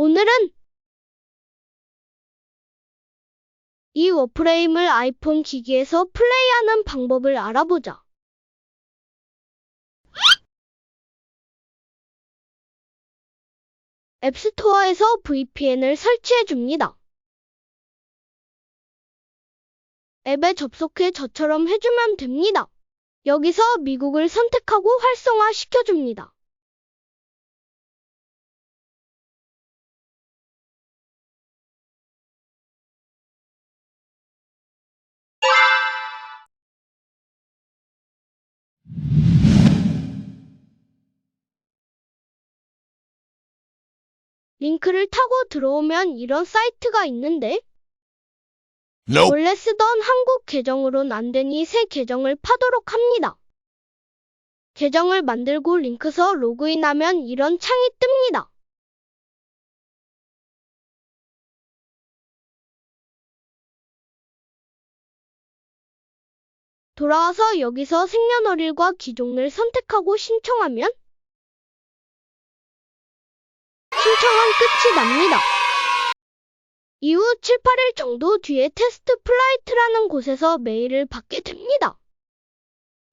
오늘은 이 워프레임을 아이폰 기기에서 플레이하는 방법을 알아보자. 앱스토어에서 VPN을 설치해 줍니다. 앱에 접속해 저처럼 해주면 됩니다. 여기서 미국을 선택하고 활성화 시켜줍니다. 링크를 타고 들어오면 이런 사이트가 있는데 Nope. 원래 쓰던 한국 계정으론 안 되니 새 계정을 파도록 합니다. 계정을 만들고 링크서 로그인하면 이런 창이 뜹니다. 돌아와서 여기서 생년월일과 기종을 선택하고 신청하면 신청은 끝이 납니다. 이후 7, 8일 정도 뒤에 테스트 플라이트라는 곳에서 메일을 받게 됩니다.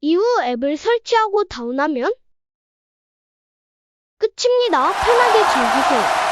이후 앱을 설치하고 다운하면 끝입니다. 편하게 즐기세요.